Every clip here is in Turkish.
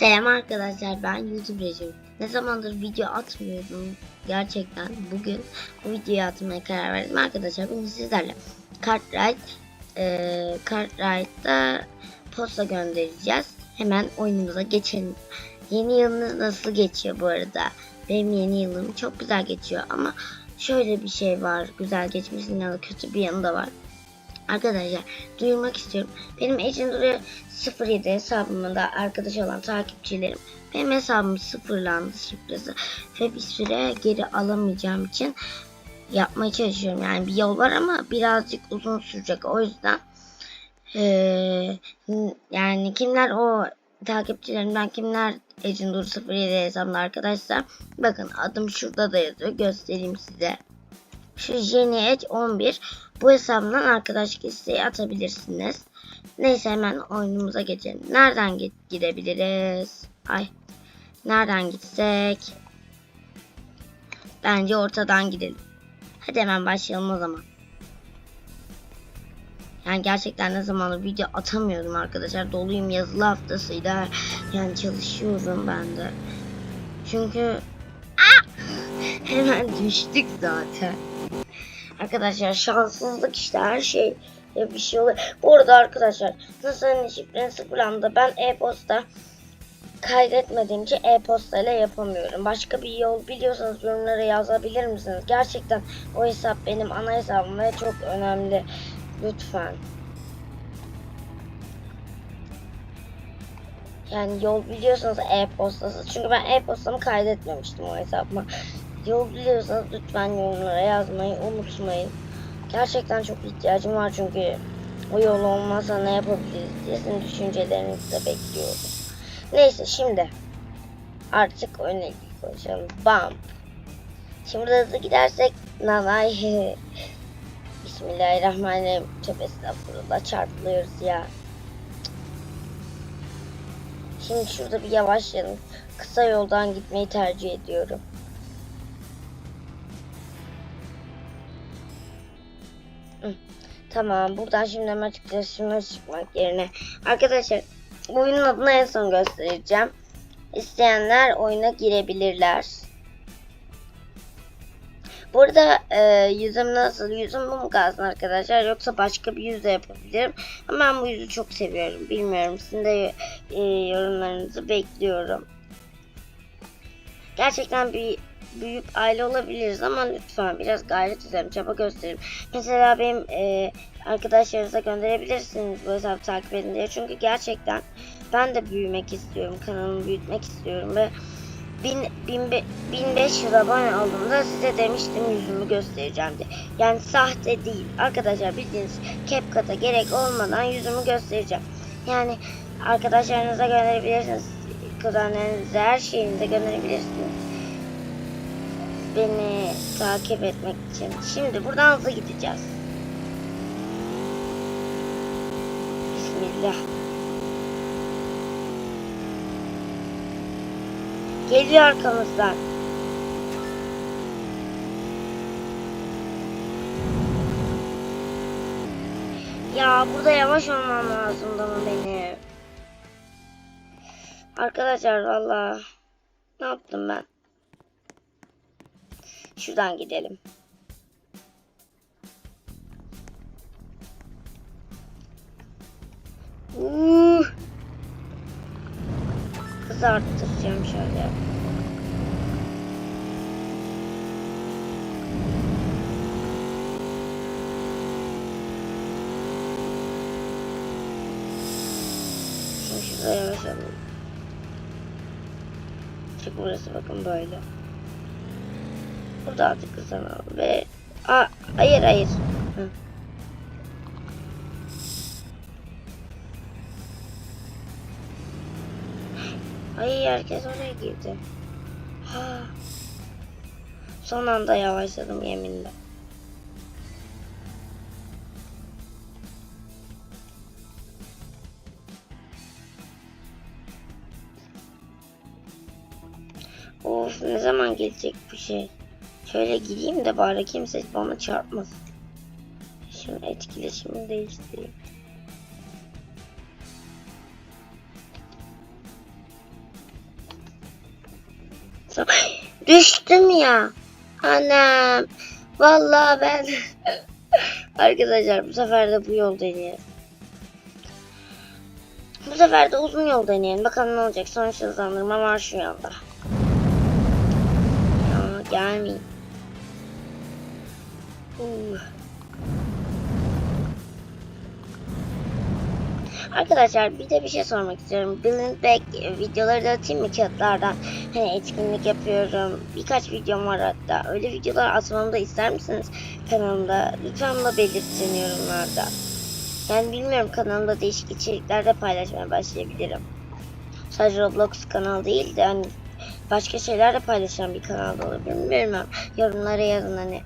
Selam arkadaşlar ben YouTube Recep. Ne zamandır video atmıyordum gerçekten bugün bu videoyu atmaya karar verdim arkadaşlar bugün sizlerle Cartwright e, Cartwright'ta posta göndereceğiz. Hemen oyunumuza geçelim. Yeni yılınız nasıl geçiyor bu arada? Benim yeni yılım çok güzel geçiyor ama şöyle bir şey var güzel geçmesinin yanında kötü bir yanı da var. Arkadaşlar duyurmak istiyorum. Benim Ecendure 07 hesabımda arkadaş olan takipçilerim benim hesabım sıfırlandı şifresi ve bir süre geri alamayacağım için yapmaya çalışıyorum. Yani bir yol var ama birazcık uzun sürecek. O yüzden eee, yani kimler o takipçilerimden kimler Ecendure 07 hesabında arkadaşlar bakın adım şurada da yazıyor göstereyim size. Şu Jenny Edge 11 bu hesabından arkadaşlık isteği atabilirsiniz. Neyse hemen oyunumuza geçelim. Nereden gi- gidebiliriz? Ay. Nereden gitsek? Bence ortadan gidelim. Hadi hemen başlayalım o zaman. Yani gerçekten ne zamandır video atamıyorum arkadaşlar. Doluyum yazılı haftasıydı. Yani çalışıyorum ben de. Çünkü Ah! hemen düştük zaten. Arkadaşlar şanssızlık işte her şey bir şey oluyor. Bu arada arkadaşlar NASA'nın şifreni sıfırlandı. Ben e-posta kaydetmediğim için e-posta ile yapamıyorum. Başka bir yol biliyorsanız yorumlara yazabilir misiniz? Gerçekten o hesap benim ana hesabım ve çok önemli. Lütfen. Yani yol biliyorsanız e-postası. Çünkü ben e-postamı kaydetmemiştim o hesabıma. Yol biliyorsanız lütfen yorumlara yazmayı unutmayın. Gerçekten çok ihtiyacım var çünkü o yol olmazsa ne yapabiliriz diye sizin düşüncelerinizi de bekliyorum. Neyse şimdi artık ilgili konuşalım. Bump. Şimdi hızlı gidersek nanay Bismillahirrahmanirrahim. Tövbe estağfurullah çarpılıyoruz ya. Şimdi şurada bir yavaşlayalım. Kısa yoldan gitmeyi tercih ediyorum. Tamam buradan şimdi hemen. Şuna çıkmak yerine. Arkadaşlar oyunun adını en son göstereceğim. İsteyenler oyuna girebilirler. Burada e, yüzüm nasıl? Yüzüm bu mu kalsın arkadaşlar? Yoksa başka bir yüz de yapabilirim. Ama ben bu yüzü çok seviyorum. Bilmiyorum. Sizin de e, yorumlarınızı bekliyorum. Gerçekten bir büyük aile olabiliriz ama lütfen biraz gayret edelim, çaba gösterelim. Mesela benim e, arkadaşlarınıza gönderebilirsiniz bu hesabı takip edin diye. Çünkü gerçekten ben de büyümek istiyorum, kanalımı büyütmek istiyorum ve 1000 1000 1500 abone olduğumda size demiştim yüzümü göstereceğim diye. Yani sahte değil. Arkadaşlar bildiğiniz CapCut'a gerek olmadan yüzümü göstereceğim. Yani arkadaşlarınıza gönderebilirsiniz. Kuzenlerinize her şeyinize gönderebilirsiniz beni takip etmek için. Şimdi buradan hızlı gideceğiz. Bismillah. Geliyor arkamızdan. Ya burada yavaş olmam lazımdı ama benim. Arkadaşlar valla ne yaptım ben? Şuradan gidelim. Uh. Hızı arttıracağım şöyle. Şimdi yavaş alalım. Çünkü burası bakın böyle. Burada artık kızanalım ve Aa, hayır hayır. Hı. Hayır herkes oraya girdi. Ha. Son anda yavaşladım yeminle. Of ne zaman gelecek bu şey? Şöyle gideyim de bari kimse bana çarpmasın. Şimdi etkileşimi değiştireyim. Düştüm ya. Anam. Vallahi ben Arkadaşlar bu sefer de bu yol deneyelim. Bu sefer de uzun yol deneyelim. Bakalım ne olacak. Sonuç hızlandırma var şu anda. Ya gelmeyin. Arkadaşlar bir de bir şey sormak istiyorum. Blind Bag videoları da atayım mı kağıtlardan? Hani etkinlik yapıyorum. Birkaç videom var hatta. Öyle videolar atmamı da ister misiniz kanalımda? Lütfen bunu belirtin yorumlarda. Yani bilmiyorum kanalımda değişik içerikler de paylaşmaya başlayabilirim. Sadece Roblox kanal değil de hani başka şeyler de paylaşan bir kanal da olabilir. Bilmiyorum. Yorumlara yazın hani.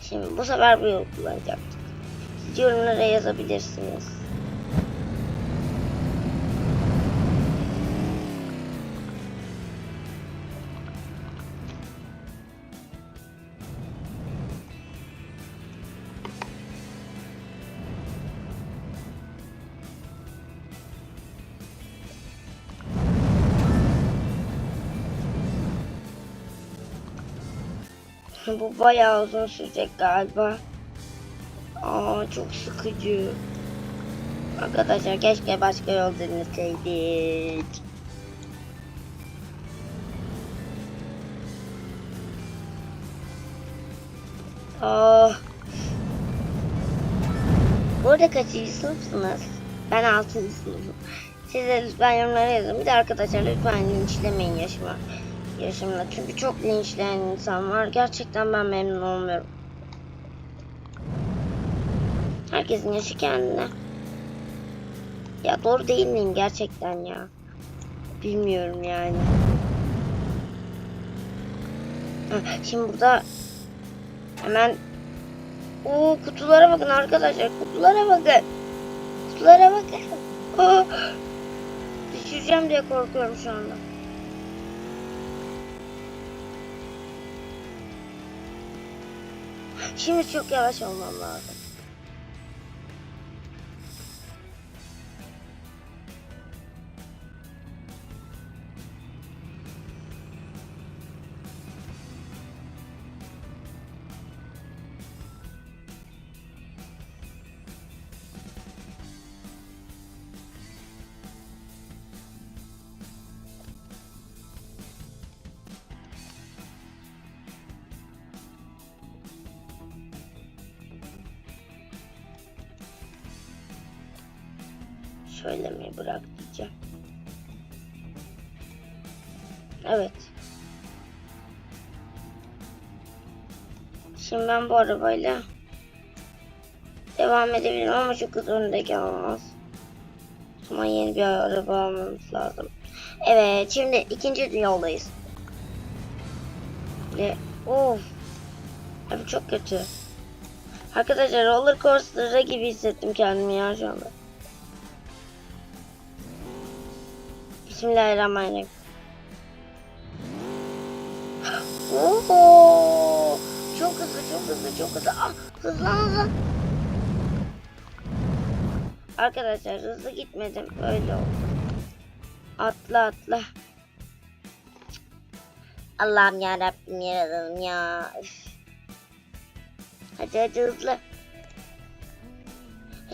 Şimdi bu sefer bu kullanacaktık. Siz yorumlara yazabilirsiniz. Bu bayağı uzun sürecek galiba. Aa çok sıkıcı. Arkadaşlar keşke başka yol deneseydik. Aa. Bu arada kaçıncı sınıfsınız? Ben 6. sınıfım. Siz lütfen yorumlara yazın. Bir de arkadaşlar lütfen linçlemeyin yaşıma. Yaşımla. Çünkü çok linçleyen insan var. Gerçekten ben memnun olmuyorum. Herkesin yaşı kendine. Ya doğru değil miyim gerçekten ya? Bilmiyorum yani. Şimdi burada hemen o kutulara bakın arkadaşlar. Kutulara bakın. Kutulara bakın. Aa, düşüreceğim diye korkuyorum şu anda. Şimdi çok yavaş olmam lazım. Söylemeyi bırak diyeceğim. Evet. Şimdi ben bu arabayla devam edebilirim ama çok öndeki olmaz. Ama yeni bir araba almamız lazım. Evet şimdi ikinci yoldayız. Ve of. Abi çok kötü. Arkadaşlar roller coaster'da gibi hissettim kendimi ya şu anda. Bismillahirrahmanirrahim. Oho! Çok hızlı, çok hızlı, çok hızlı. Ah, hızlan hızlan. Arkadaşlar hızlı gitmedim. Böyle oldu. Atla atla. Allah'ım ya Rabbim yaradanım ya. Üf. Hadi hadi hızlı.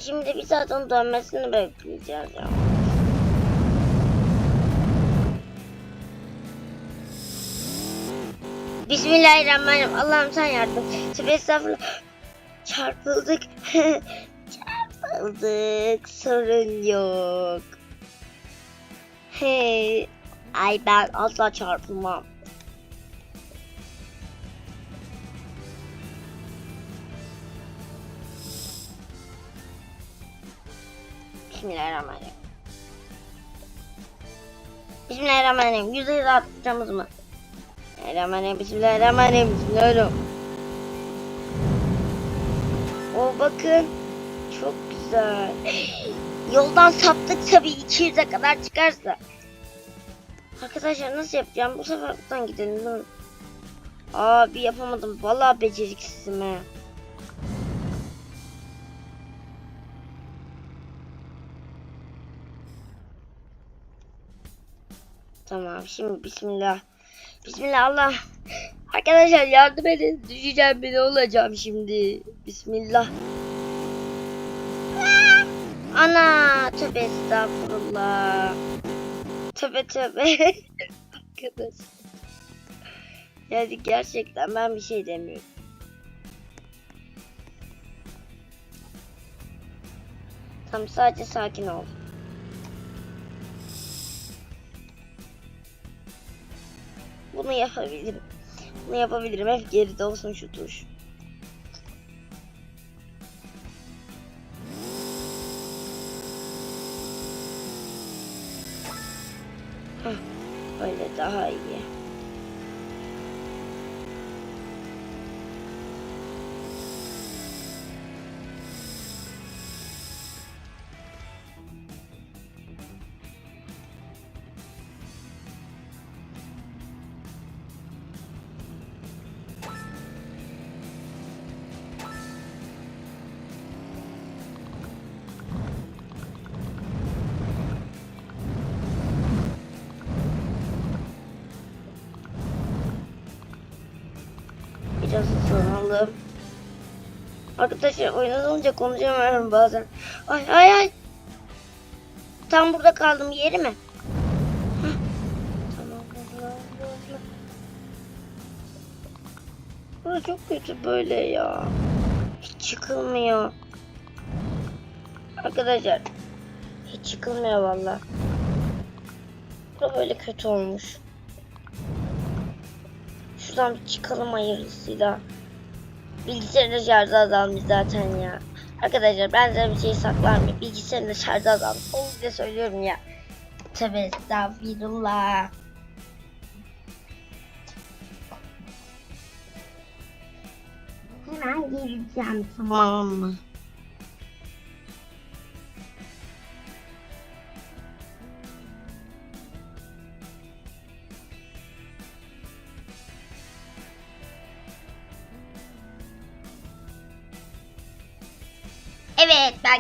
Şimdi bir saat onun dönmesini bekleyeceğiz ya. Bismillahirrahmanirrahim. Allah'ım sen yardım. Tövbe estağfurullah. Çarpıldık. Çarpıldık. Sorun yok. Hey. Ay ben asla çarpılmam. Bismillahirrahmanirrahim. Bismillahirrahmanirrahim. Yüzde yüz mı? Bismillahirrahmanirrahim. Bismillahirrahmanirrahim. Bismillahirrahmanirrahim. O bakın. Çok güzel. Yoldan saptık tabii 200'e kadar çıkarsa. Arkadaşlar nasıl yapacağım? Bu sefer buradan gidelim değil mi? Abi yapamadım. Vallahi beceriksizim he. Tamam şimdi bismillah. Bismillah. Arkadaşlar yardım edin. Düşeceğim bir olacağım şimdi. Bismillah. Ana tövbe estağfurullah. Tövbe tövbe. Arkadaş. Yani gerçekten ben bir şey demiyorum. Tamam sadece sakin ol. Bunu yapabilirim. Bunu yapabilirim. Hep geride olsun şu tuş. Heh, Böyle daha iyi. Biraz ısınalım. Arkadaşlar oynanınca konuşamıyorum bazen. Ay ay ay. Tam burada kaldım yeri mi? Tamam. Allah. Burası çok kötü böyle ya. Hiç çıkılmıyor. Arkadaşlar. Hiç çıkılmıyor valla. Bu böyle kötü olmuş. Şuradan çıkalım hayırlısıyla. Bilgisayarın şarjı azalmış zaten ya. Arkadaşlar ben size bir şey saklamıyorum. Bilgisayarın da şarjı azalmış. O yüzden söylüyorum ya. Tövbe estağfirullah. Hemen geleceğim tamam mı?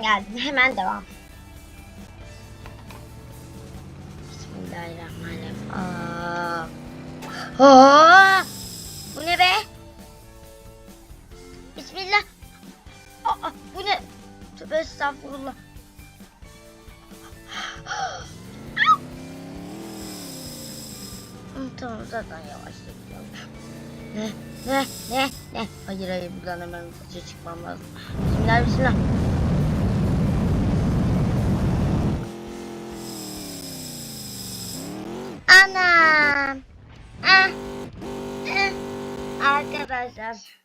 Geldim. Hemen devam. Bismillahirrahmanirrahim. Aa. Aa! Bu ne be? Bismillah. Aa, bu ne? Tövbe estağfurullah. Tamam zaten yavaş gidiyorum. Ne? Ne? Ne? Ne? Hayır hayır buradan hemen hızlıca çıkmam lazım. Bismillah bismillah. Arkadaşlar.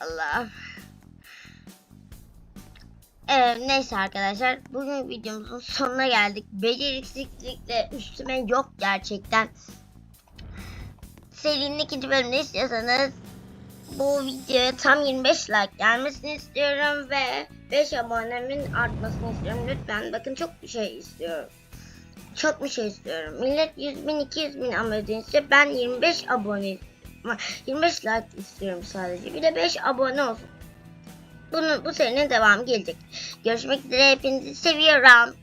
Allah. Ee, neyse arkadaşlar bugün videomuzun sonuna geldik. Beceriksizlikle üstüme yok gerçekten. Serinin ikinci bölümünü istiyorsanız bu videoya tam 25 like gelmesini istiyorum ve 5 abonemin artmasını istiyorum. Lütfen bakın çok bir şey istiyorum. Çok bir şey istiyorum. Millet 100 bin 200 bin abone. Ben 25 abone 25 like istiyorum sadece. Bir de 5 abone olsun. Bunu, bu serinin devamı gelecek. Görüşmek üzere. Hepinizi seviyorum.